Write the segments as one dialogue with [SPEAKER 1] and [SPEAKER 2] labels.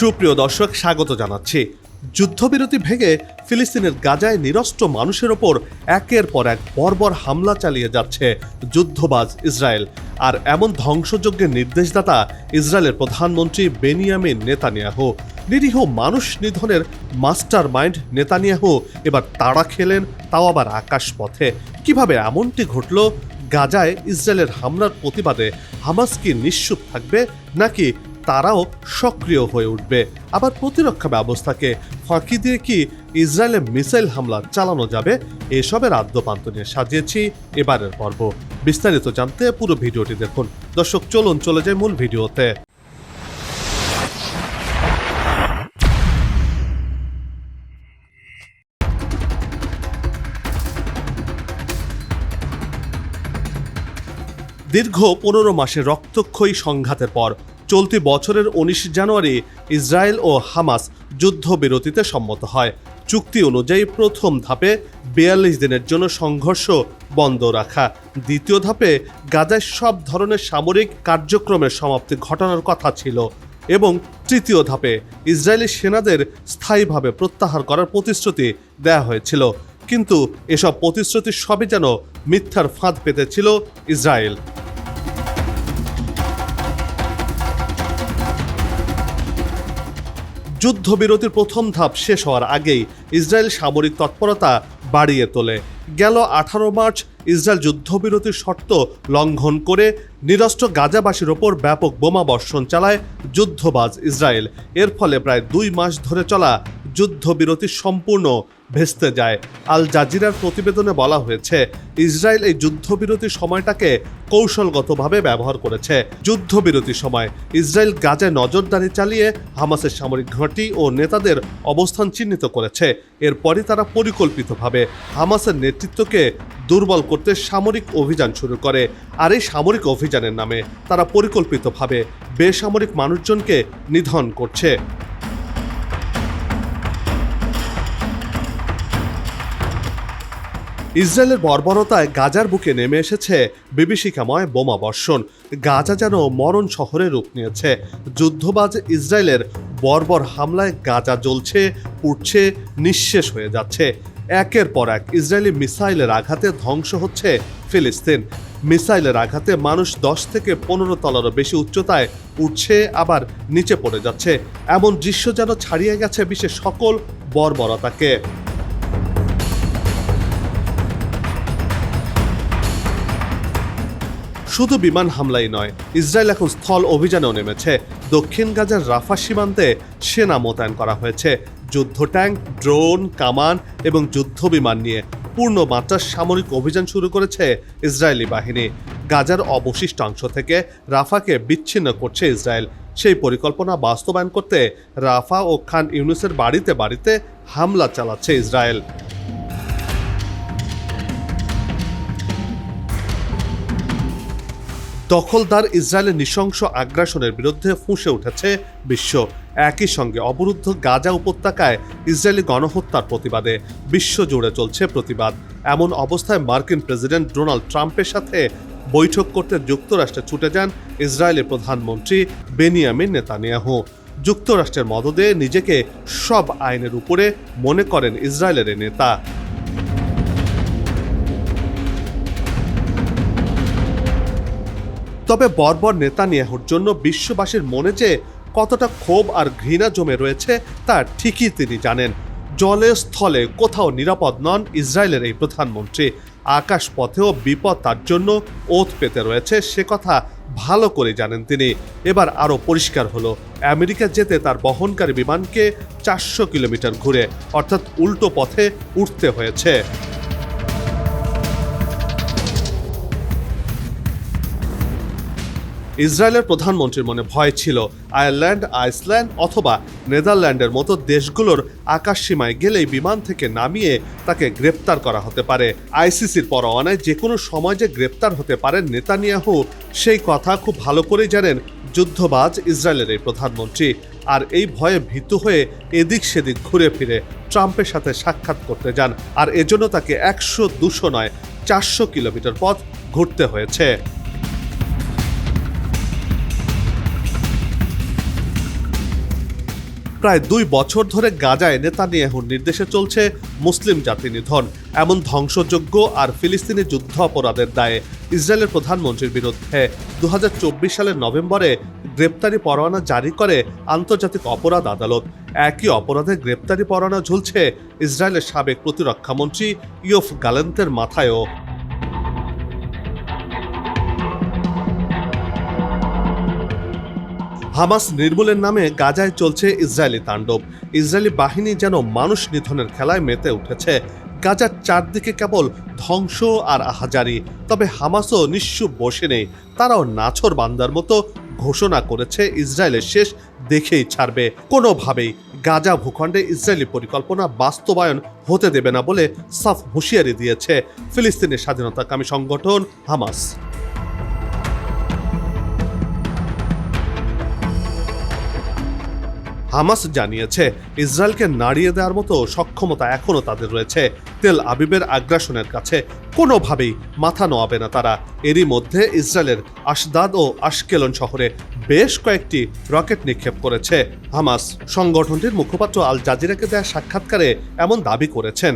[SPEAKER 1] সুপ্রিয় দর্শক স্বাগত জানাচ্ছি যুদ্ধবিরতি ভেঙে ফিলিস্তিনের গাজায় নিরস্ত্র মানুষের ওপর একের পর এক বর্বর হামলা চালিয়ে যাচ্ছে যুদ্ধবাজ ইসরায়েল আর এমন ধ্বংসযজ্ঞের নির্দেশদাতা ইসরায়েলের প্রধানমন্ত্রী বেনিয়ামিন নেতানিয়াহু নিরীহ মানুষ নিধনের মাস্টার মাইন্ড নেতানিয়াহু এবার তাড়া খেলেন তাও আবার আকাশপথে কিভাবে এমনটি ঘটল গাজায় ইসরায়েলের হামলার প্রতিবাদে হামাস কি নিঃসুপ থাকবে নাকি তারাও সক্রিয় হয়ে উঠবে আবার প্রতিরক্ষা ব্যবস্থাকে ফাঁকি দিয়ে কি ইসরায়েলের মিসাইল হামলা চালানো যাবে এসবের আদ্যপান্ত নিয়ে সাজিয়েছি এবারের পর্ব বিস্তারিত জানতে পুরো ভিডিওটি দেখুন দর্শক চলুন চলে যায় মূল ভিডিওতে
[SPEAKER 2] দীর্ঘ পনেরো মাসে রক্তক্ষয়ী সংঘাতের পর চলতি বছরের উনিশ জানুয়ারি ইসরায়েল ও হামাস যুদ্ধবিরতিতে সম্মত হয় চুক্তি অনুযায়ী প্রথম ধাপে বিয়াল্লিশ দিনের জন্য সংঘর্ষ বন্ধ রাখা দ্বিতীয় ধাপে গাজায় সব ধরনের সামরিক কার্যক্রমের সমাপ্তি ঘটানোর কথা ছিল এবং তৃতীয় ধাপে ইসরায়েলি সেনাদের স্থায়ীভাবে প্রত্যাহার করার প্রতিশ্রুতি দেয়া হয়েছিল কিন্তু এসব প্রতিশ্রুতি সবই যেন মিথ্যার ফাঁদ পেতেছিল ইসরায়েল যুদ্ধবিরতির প্রথম ধাপ শেষ হওয়ার আগেই ইসরায়েল সামরিক তৎপরতা বাড়িয়ে তোলে গেল আঠারো মার্চ ইসরায়েল যুদ্ধবিরতির শর্ত লঙ্ঘন করে নিরস্ত্র গাজাবাসীর ওপর ব্যাপক বোমা বর্ষণ চালায় যুদ্ধবাজ ইসরায়েল এর ফলে প্রায় দুই মাস ধরে চলা যুদ্ধবিরতি সম্পূর্ণ ভেস্তে যায় আল জাজিরার প্রতিবেদনে বলা হয়েছে ইসরায়েল এই যুদ্ধবিরতি সময়টাকে কৌশলগতভাবে ব্যবহার করেছে যুদ্ধবিরতি সময় ইসরায়েল গাজে নজরদারি চালিয়ে হামাসের সামরিক ঘাঁটি ও নেতাদের অবস্থান চিহ্নিত করেছে এরপরই তারা পরিকল্পিতভাবে হামাসের নেতৃত্বকে দুর্বল করতে সামরিক অভিযান শুরু করে আর এই সামরিক অভিযানের নামে তারা পরিকল্পিতভাবে বেসামরিক মানুষজনকে নিধন করছে ইসরায়েলের বর্বরতায় গাজার বুকে নেমে এসেছে বিভীষিকাময় বোমা বর্ষণ গাজা যেন মরণ শহরে রূপ নিয়েছে যুদ্ধবাজ ইসরায়েলের বর্বর হামলায় গাজা জ্বলছে উঠছে নিঃশেষ হয়ে যাচ্ছে একের পর এক ইসরায়েলি মিসাইলের আঘাতে ধ্বংস হচ্ছে ফিলিস্তিন মিসাইলের আঘাতে মানুষ দশ থেকে পনেরো তলারও বেশি উচ্চতায় উঠছে আবার নিচে পড়ে যাচ্ছে এমন দৃশ্য যেন ছাড়িয়ে গেছে বিশ্বের সকল বর্বরতাকে শুধু বিমান হামলাই নয় ইসরায়েল এখন স্থল অভিযানেও নেমেছে দক্ষিণ গাজার রাফা সীমান্তে সেনা মোতায়েন করা হয়েছে যুদ্ধ ট্যাঙ্ক ড্রোন কামান এবং যুদ্ধ বিমান নিয়ে পূর্ণ মাত্রার সামরিক অভিযান শুরু করেছে ইসরায়েলি বাহিনী গাজার অবশিষ্ট অংশ থেকে রাফাকে বিচ্ছিন্ন করছে ইসরায়েল সেই পরিকল্পনা বাস্তবায়ন করতে রাফা ও খান ইউনুসের বাড়িতে বাড়িতে হামলা চালাচ্ছে ইসরায়েল দখলদার ইসরায়েলের নৃশংস আগ্রাসনের বিরুদ্ধে ফুঁসে উঠেছে বিশ্ব একই সঙ্গে অবরুদ্ধ গাজা উপত্যকায় ইসরায়েলি গণহত্যার প্রতিবাদে বিশ্বজুড়ে চলছে প্রতিবাদ এমন অবস্থায় মার্কিন প্রেসিডেন্ট ডোনাল্ড ট্রাম্পের সাথে বৈঠক করতে যুক্তরাষ্ট্রে ছুটে যান ইসরায়েলের প্রধানমন্ত্রী বেনিয়ামিন নেতানিয়াহু যুক্তরাষ্ট্রের মদদে নিজেকে সব আইনের উপরে মনে করেন ইসরায়েলের নেতা তবে বর্বর নেতানিয়াহুর জন্য বিশ্ববাসীর মনে যে কতটা ক্ষোভ আর ঘৃণা জমে রয়েছে তা ঠিকই তিনি জানেন জলে স্থলে কোথাও নিরাপদ নন ইসরায়েলের এই প্রধানমন্ত্রী আকাশ পথেও বিপদ তার জন্য ওত পেতে রয়েছে সে কথা ভালো করে জানেন তিনি এবার আরও পরিষ্কার হলো আমেরিকা যেতে তার বহনকারী বিমানকে চারশো কিলোমিটার ঘুরে অর্থাৎ উল্টো পথে উঠতে হয়েছে ইসরায়েলের প্রধানমন্ত্রীর মনে ভয় ছিল আয়ারল্যান্ড আইসল্যান্ড অথবা নেদারল্যান্ডের মতো দেশগুলোর আকাশসীমায় গেলেই বিমান থেকে নামিয়ে তাকে গ্রেপ্তার করা হতে পারে আইসিসির পরোয়ানায় যে কোনো সময় যে গ্রেপ্তার হতে পারেন নেতানিয়াহু সেই কথা খুব ভালো করেই জানেন যুদ্ধবাজ ইসরায়েলের এই প্রধানমন্ত্রী আর এই ভয়ে ভীত হয়ে এদিক সেদিক ঘুরে ফিরে ট্রাম্পের সাথে সাক্ষাৎ করতে যান আর এজন্য তাকে একশো দুশো নয় চারশো কিলোমিটার পথ ঘুরতে হয়েছে প্রায় দুই বছর ধরে গাজায় এখন নির্দেশে চলছে মুসলিম জাতি নিধন এমন ধ্বংসযোগ্য আর ফিলিস্তিনি যুদ্ধ অপরাধের দায়ে ইসরায়েলের প্রধানমন্ত্রীর বিরুদ্ধে দু সালের নভেম্বরে গ্রেপ্তারি পরোয়ানা জারি করে আন্তর্জাতিক অপরাধ আদালত একই অপরাধে গ্রেপ্তারি পরোয়ানা ঝুলছে ইসরায়েলের সাবেক প্রতিরক্ষামন্ত্রী ইয়ফ গালেন্তের মাথায়ও হামাস নির্মূলের নামে গাজায় চলছে ইসরায়েলি তাণ্ডব ইসরায়েলি বাহিনী যেন মানুষ নিধনের খেলায় মেতে উঠেছে গাজার চারদিকে কেবল ধ্বংস আর আহাজারি তবে হামাসও নিঃস্ব বসে নেই তারাও নাছর বান্দার মতো ঘোষণা করেছে ইসরায়েলের শেষ দেখেই ছাড়বে কোনোভাবেই গাজা ভূখণ্ডে ইসরায়েলি পরিকল্পনা বাস্তবায়ন হতে দেবে না বলে সাফ হুঁশিয়ারি দিয়েছে ফিলিস্তিনের স্বাধীনতাকামী সংগঠন হামাস হামাস জানিয়েছে ইসরায়েলকে নাড়িয়ে দেওয়ার মতো সক্ষমতা এখনও তাদের রয়েছে তেল আবিবের আগ্রাসনের কাছে কোনোভাবেই মাথা নোয়াবে না তারা এরই মধ্যে ইসরায়েলের আশদাদ ও আশকেলন শহরে বেশ কয়েকটি রকেট নিক্ষেপ করেছে হামাস সংগঠনটির মুখপাত্র আল জাজিরাকে দেয়া সাক্ষাৎকারে এমন দাবি করেছেন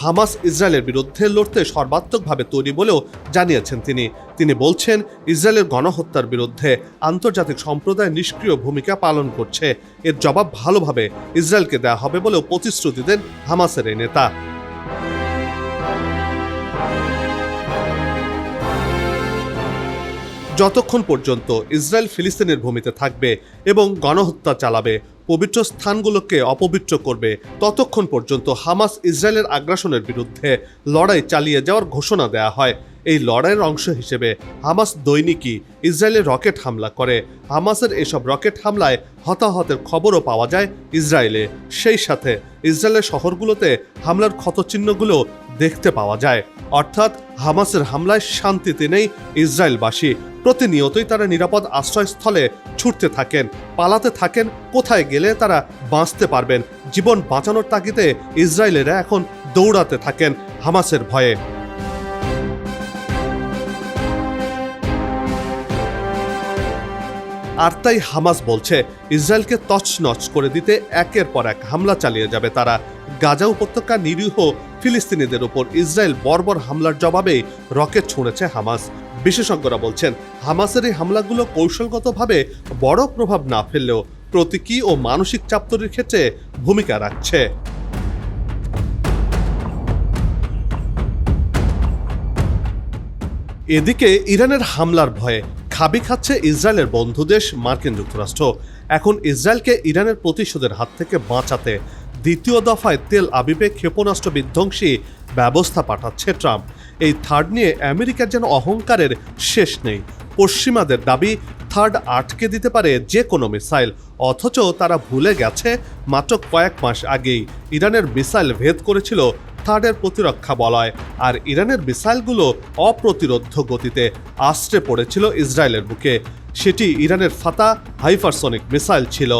[SPEAKER 2] হামাস ইসরায়েলের বিরুদ্ধে লড়তে সর্বাত্মকভাবে তৈরি বলেও জানিয়েছেন তিনি তিনি বলছেন ইসরায়েলের গণহত্যার বিরুদ্ধে আন্তর্জাতিক সম্প্রদায় নিষ্ক্রিয় ভূমিকা পালন করছে এর জবাব ভালোভাবে ইসরায়েলকে দেওয়া হবে বলেও প্রতিশ্রুতি দেন হামাসের এই নেতা যতক্ষণ পর্যন্ত ইসরায়েল ফিলিস্তিনের ভূমিতে থাকবে এবং গণহত্যা চালাবে পবিত্র স্থানগুলোকে অপবিত্র করবে ততক্ষণ পর্যন্ত হামাস ইসরায়েলের আগ্রাসনের বিরুদ্ধে লড়াই চালিয়ে যাওয়ার ঘোষণা দেয়া হয় এই লড়াইয়ের অংশ হিসেবে হামাস দৈনিকই ইসরায়েলে রকেট হামলা করে হামাসের এসব রকেট হামলায় হতাহতের খবরও পাওয়া যায় ইসরায়েলে সেই সাথে ইসরায়েলের শহরগুলোতে হামলার ক্ষতচিহ্নগুলো দেখতে পাওয়া যায় অর্থাৎ হামাসের হামলায় শান্তিতে নেই ইসরায়েলবাসী প্রতিনিয়তই তারা নিরাপদ আশ্রয়স্থলে ছুটতে থাকেন পালাতে থাকেন কোথায় গেলে তারা বাঁচতে পারবেন জীবন বাঁচানোর তাগিদে ইসরায়েলেরা এখন দৌড়াতে থাকেন হামাসের ভয়ে আর তাই হামাস বলছে ইসরায়েলকে তছনছ করে দিতে একের পর এক হামলা চালিয়ে যাবে তারা গাজা উপত্যকা নিরীহ ফিলিস্তিনিদের উপর ইসরায়েল বর্বর হামলার জবাবে রকেট ছুঁড়েছে হামাস বিশেষজ্ঞরা বলছেন হামাসের এই হামলাগুলো কৌশলগতভাবে বড় প্রভাব না ফেললেও প্রতীকী ও মানসিক চাপ তৈরির ক্ষেত্রে ভূমিকা রাখছে এদিকে ইরানের হামলার ভয়ে খাবি খাচ্ছে ইসরায়েলের বন্ধু দেশ মার্কিন যুক্তরাষ্ট্র এখন ইসরায়েলকে ইরানের প্রতিশোধের হাত থেকে বাঁচাতে দ্বিতীয় দফায় তেল আবিবে ক্ষেপণাস্ত্র বিধ্বংসী ব্যবস্থা পাঠাচ্ছে ট্রাম্প এই থার্ড নিয়ে আমেরিকার যেন অহংকারের শেষ নেই পশ্চিমাদের দাবি থার্ড আটকে দিতে পারে যে কোনো মিসাইল অথচ তারা ভুলে গেছে মাত্র কয়েক মাস আগেই ইরানের মিসাইল ভেদ করেছিল কাতারের প্রতিরক্ষা বলয় আর ইরানের মিসাইলগুলো অপ্রতিরোধ গতিতে আশ্রে পড়েছিল ইসরায়েলের বুকে সেটি ইরানের ফাতা হাইফারসনিক মিসাইল ছিল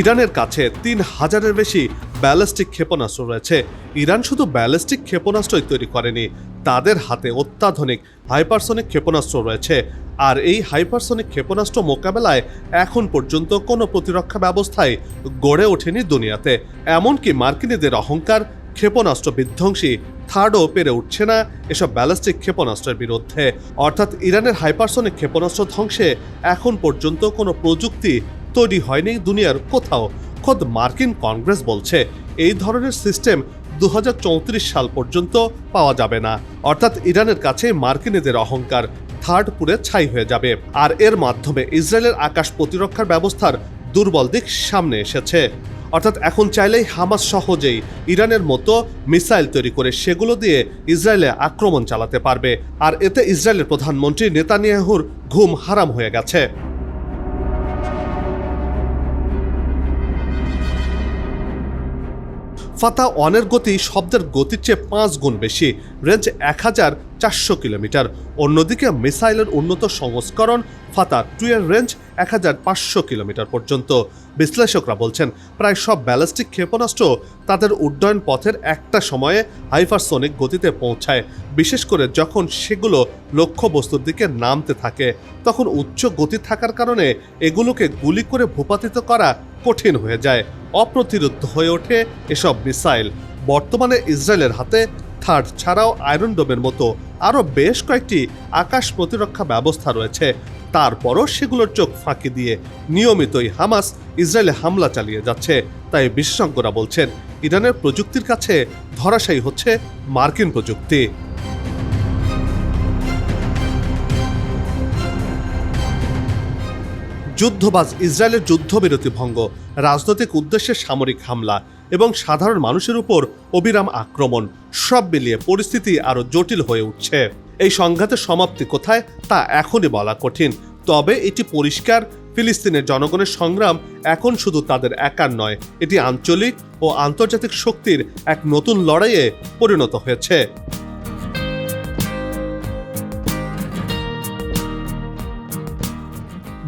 [SPEAKER 2] ইরানের কাছে তিন হাজারের বেশি ব্যালিস্টিক ক্ষেপণাস্ত্র রয়েছে ইরান শুধু ব্যালিস্টিক ক্ষেপণাস্ত্রই তৈরি করেনি তাদের হাতে অত্যাধুনিক হাইপারসনিক ক্ষেপণাস্ত্র রয়েছে আর এই হাইপারসনিক ক্ষেপণাস্ত্র মোকাবেলায় এখন পর্যন্ত কোনো প্রতিরক্ষা ব্যবস্থায় গড়ে ওঠেনি দুনিয়াতে এমনকি মার্কিনীদের অহংকার ক্ষেপণাস্ত্র বিধ্বংসী থার্ডও পেরে উঠছে না এসব ব্যালিস্টিক ক্ষেপণাস্ত্রের বিরুদ্ধে অর্থাৎ ইরানের হাইপারসনিক ক্ষেপণাস্ত্র ধ্বংসে এখন পর্যন্ত কোনো প্রযুক্তি তৈরি হয়নি দুনিয়ার কোথাও খোদ মার্কিন কংগ্রেস বলছে এই ধরনের সিস্টেম দু সাল পর্যন্ত পাওয়া যাবে না অর্থাৎ ইরানের কাছে মার্কিনীদের অহংকার থার্ড পুরে ছাই হয়ে যাবে আর এর মাধ্যমে ইসরায়েলের আকাশ প্রতিরক্ষার ব্যবস্থার দুর্বল দিক সামনে এসেছে অর্থাৎ এখন চাইলেই হামাস সহজেই ইরানের মতো মিসাইল তৈরি করে সেগুলো দিয়ে ইসরায়েলে আক্রমণ চালাতে পারবে আর এতে ইসরায়েলের প্রধানমন্ত্রী নেতানিয়াহুর ঘুম হারাম হয়ে গেছে ফাতা ওয়ানের গতি শব্দের গতির চেয়ে পাঁচ গুণ বেশি রেঞ্জ এক হাজার চারশো কিলোমিটার অন্যদিকে মিসাইলের উন্নত সংস্করণ ফাতা টু এর রেঞ্জ এক হাজার পাঁচশো কিলোমিটার পর্যন্ত বিশ্লেষকরা বলছেন প্রায় সব ব্যালিস্টিক ক্ষেপণাস্ত্র তাদের উড্ডয়ন পথের একটা সময়ে হাইফারসোনিক গতিতে পৌঁছায় বিশেষ করে যখন সেগুলো লক্ষ্যবস্তুর দিকে নামতে থাকে তখন উচ্চ গতি থাকার কারণে এগুলোকে গুলি করে ভূপাতিত করা কঠিন হয়ে যায় অপ্রতিরোধ হয়ে ওঠে এসব মিসাইল বর্তমানে ইসরায়েলের হাতে থার্ড ছাড়াও আয়রন ডোমের মতো আরও বেশ কয়েকটি আকাশ প্রতিরক্ষা ব্যবস্থা রয়েছে তারপরও সেগুলোর চোখ ফাঁকি দিয়ে নিয়মিতই হামাস ইসরায়েলে হামলা চালিয়ে যাচ্ছে তাই বিশেষজ্ঞরা বলছেন ইরানের প্রযুক্তির কাছে ধরাশায়ী হচ্ছে মার্কিন প্রযুক্তি যুদ্ধবাজ ইসরায়েলের যুদ্ধবিরতি ভঙ্গ রাজনৈতিক উদ্দেশ্যে সামরিক হামলা এবং সাধারণ মানুষের উপর অবিরাম আক্রমণ সব মিলিয়ে পরিস্থিতি আরও জটিল হয়ে উঠছে এই সংঘাতের সমাপ্তি কোথায় তা এখনই বলা কঠিন তবে এটি পরিষ্কার ফিলিস্তিনের জনগণের সংগ্রাম এখন শুধু তাদের একার নয় এটি আঞ্চলিক ও আন্তর্জাতিক শক্তির এক নতুন লড়াইয়ে পরিণত হয়েছে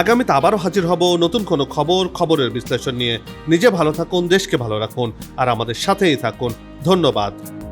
[SPEAKER 2] আগামীতে আবারও হাজির হব নতুন কোনো খবর খবরের বিশ্লেষণ নিয়ে নিজে ভালো থাকুন দেশকে ভালো রাখুন আর আমাদের সাথেই থাকুন ধন্যবাদ